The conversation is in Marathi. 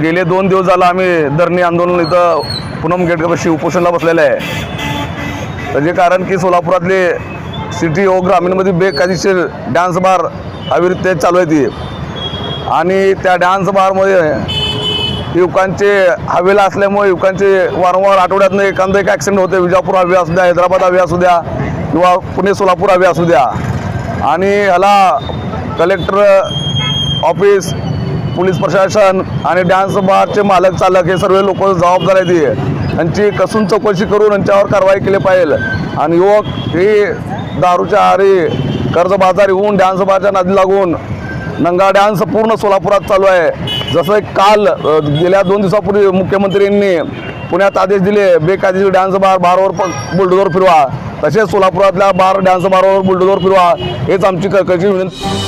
गेले दोन दिवस झालं आम्ही धरणी आंदोलन इथं पूनम गेटपाशी उपोषणला बसलेलं आहे. त्याचे कारण की सोलापुरातले सिटी ओ ग्रामीणमध्ये बेकायदेशीर डान्स बार अविरित चालू आहे ती. आणि त्या डान्स बारमध्ये युवकांचे हवेला असल्यामुळे युवकांचे वारंवार आठवड्यातनं एखादं एक ॲक्सिडेंट होते. विजापूर हवे असू द्या हैदराबाद हवे असू द्या किंवा पुणे सोलापूर हवे असू द्या. आणि ह्याला कलेक्टर ऑफिस पोलीस प्रशासन आणि डान्स बारचे मालक चालक हे सर्व लोक जबाबदार आहेत त्यांची कसून चौकशी करून यांच्यावर कारवाई केली पाहिजे. आणि युवक हे दारूच्या आहारी कर्जबाजारी होऊन डान्स बारच्या नादी लागून नंगा डान्स पूर्ण सोलापुरात चालू आहे. जसं काल गेल्या दोन दिवसापूर्वी मुख्यमंत्र्यांनी पुण्यात आदेश दिले बेकायदेशीर डान्स बार बारवर बुलडोजर फिरवा. तसेच सोलापुरातल्या बार डान्स बारवर बुलडोजर फिरवा. हेच आमची कळकळीची विनंती